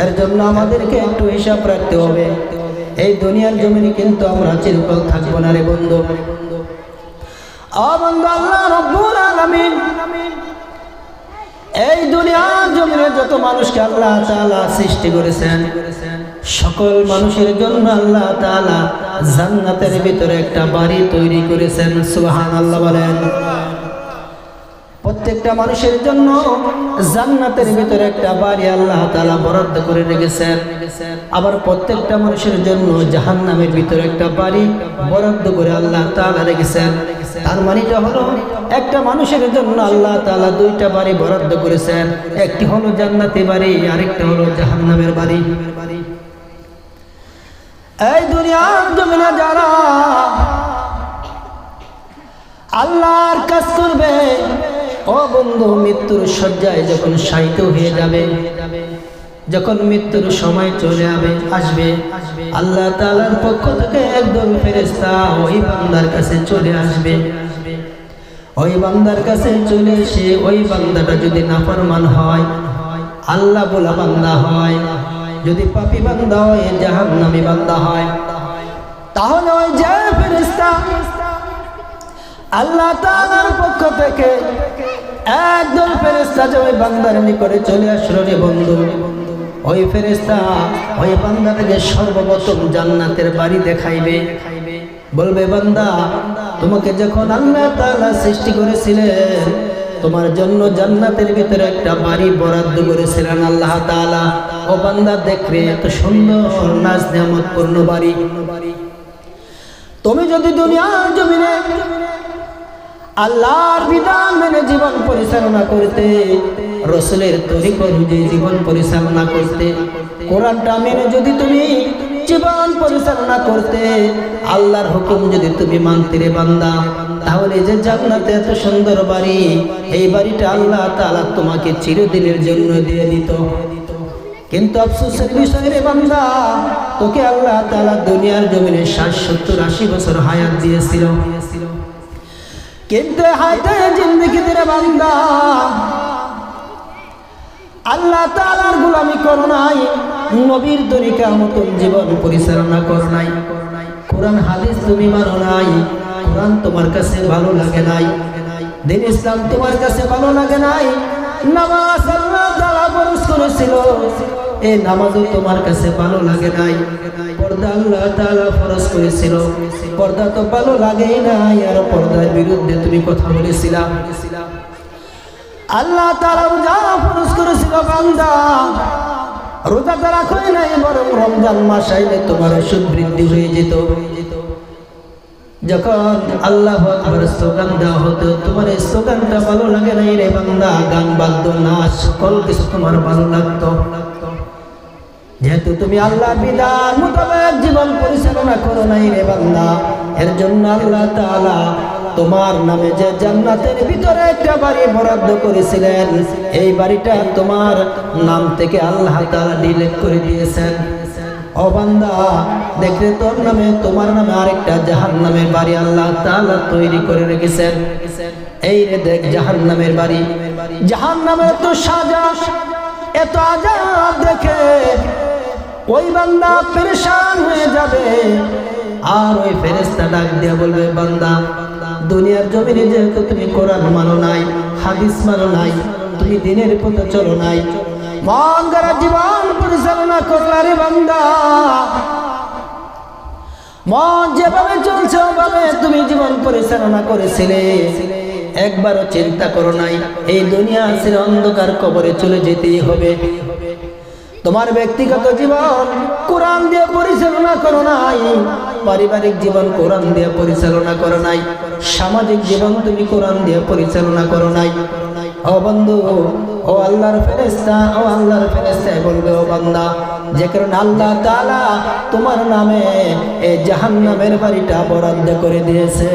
এর জন্য আমাদেরকে একটু হিসাব রাখতে হবে। এই দুনিয়ার জমিনে কিন্তু আমরা চিরকাল থাকব না রে বন্ধু। এই দুনিয়ার জমিনে যত মানুষকে আল্লাহ তাআলা সৃষ্টি করেছেন, সকল মানুষের জন্য আল্লাহ তাআলা জান্নাতের ভিতরে একটা বাড়ি তৈরি করেছেন সুহান আল্লাহ বলেন। প্রত্যেকটা মানুষের জন্য জান্নাতের ভিতরে একটা বাড়ি আল্লাহ তাআলা বরাদ্দ করে রেখেছেন। আবার প্রত্যেকটা মানুষের জন্য জাহান্নামের ভিতরে একটা বাড়ি বরাদ্দ করে আল্লাহ তাআলা রেখেছেন। তার মানেটা হলো একটা মানুষের জন্য আল্লাহ তাআলা দুইটা বাড়ি বরাদ্দ করেছেন। একটি হলো জান্নাতি বাড়ি, আরেকটা হলো জাহান্নামের বাড়ি। এই দুনিয়ার জমিনে যারা আল্লাহর কাজ করবে ও বন্ধু মৃত্যুর শয্যায় যখন শায়িত হয়ে যাবে, যখন মৃত্যুর সময় চলে যাবে আসবে, আল্লাহ তালার পক্ষ থেকে একদম ফেরেশতা ওই বান্দার কাছে চলে আসবে। ওই বান্দার কাছে চলে এসে ওই বান্দাটা যদি নাফরমান হয়, আল্লাহ বলা বান্দা হয়, যদি পাপি বান্দা হয় জাহান নামি বান্দা হয়, তাহলে ওই যে ফেরেশতা আল্লাহ তাআলার পক্ষ থেকে একদল ফেরেশতা যে ওই বান্দার নিকটে চলে আসলো রে বন্ধু। ওই ফেরেশতা ওই বান্দাটাকে সর্বপ্রথম জান্নাতের বাড়ি দেখাইবে। বলবে, বান্দা, তোমাকে যখন আল্লাহ তাআলা সৃষ্টি করেছিলেন, তোমার জন্য জান্নাতের ভিতরে একটা বাড়ি বরাদ্দ করেছিলেন আল্লাহ তাআলা। ও বান্দা দেখবে এত সুন্দর নাজ নিয়ামত পূর্ণ বাড়ি। তুমি যদি দুনিয়ার জমিনে আল্লাহর বিধান মেনে জীবন পরিচালনা করতে, রসুলের তরিক অনুযায়ী জীবন পরিচালনা করতে, কোরআনটা মেনে যদি তুমি জীবন পরিচালনা করতে, আল্লাহর হুকুম যদি তুমি মানতে রে বান্দা, তাহলে যে জান্নাতে এত সুন্দর বাড়ি, এই বাড়িটা আল্লাহ তাআলা তোমাকে চিরদিনের জন্য দিয়ে দিত। কিন্তু আফসোসের বিষয় রে বান্দা, তোকে আল্লাহ তাআলা দুনিয়ার জমিনে ষাট, সত্তর, আশি বছর হায়াত দিয়েছিল। কিন্তু হাতে জিন্দগি দিরে বান্দা। আল্লাহ তালার গোলামি করো নাই, নবীর তরিকা মতন জীবন পরিচালনা করো নাই। কোরআন, হাদিস তুমি মানো নাই, কোরআন তোমার কাছে ভালো লাগে নাই, দিন ইসলাম তোমার কাছে ভালো লাগে নাই। নামাজ আল্লাহ তাআলা ফরজ করেছিল। এই নামাজও তোমার কাছে ভালো লাগে নাই। পর্দা আল্লাহ তাআলা ফরজ করেছিল। পর্দা তো ভালো লাগেই নাই, আর পর্দার বিরুদ্ধে তুমি কথা বলেছিলা। আল্লাহ তাআলা রোজা ফরজ করেছিল বান্দা। রোজা তো রাখোই নাই, বরং রমজান মাস আইলে তোমার ওষুধ বৃদ্ধি হয়ে যেত। যখন আল্লাহ আকবার স্লোগান দেওয়া হতো, তোমার এই স্লোগানটা ভালো লাগে নাই রে বান্দা? গান বাদ্য, নাচ সকল কিছু তোমার ভালো লাগতো। যেহেতু তুমি আল্লাহ বিধান মোতাবেক জীবন পরিচালনা করো নাই রে বান্দা, এর জন্য আল্লাহ তাআলা তোমার নামে যে জান্নাতের ভিতরে একটা বাড়ি বরাদ্দ করেছিলেন, এই বাড়িটা তোমার নাম থেকে আল্লাহ তাআলা ডিলিট করে দিয়েছেন। ও বান্দা, দেখলে তোর নামে, তোমার নামে আরেকটা জাহান্নামের বাড়ি আল্লাহ তাআলা তৈরি করে রেখেছেন। এই রে দেখ জাহান্নামের বাড়ি। জাহান্নামের তো সাজা, এত আজাব দেখে ওই বান্দা পেরেশান হয়ে যাবে। আর ওই ফেরেস্তা ডাক দিয়ে বলবে, বান্দা, দুনিয়ার জমিনে যেহেতু তুমি কোরআন মানো নাই, হাদিস মানো নাই, তুমি দিনের পথে চলো নাই মন করা জীবন পরিচালনা করলা রে বান্দা। মন যেভাবে চলছে, ওভাবে তুমি জীবন পরিচালনা করেছিলে। একবারও চিন্তা করো নাই, এই দুনিয়া ছেড়ে অন্ধকার কবরে চলে যেতেই হবে। তোমার ব্যক্তিগত জীবন কোরআন দিয়ে পরিচালনা করো নাই, পারিবারিক জীবন কোরআন দিয়ে পরিচালনা করো নাই, সামাজিক জীবন তুমি কোরআন দিয়ে পরিচালনা করো নাই। ও বন্ধু, ও আল্লাহর ফেরেস্তা ও আল্লাহর ফেরেস্তায় বলবে, ও বান্দা যে কারণে আল্লাহ তাআলা তোমার নামে এই জাহান্নামের বাড়িটা বরাদ্দ করে দিয়েছে।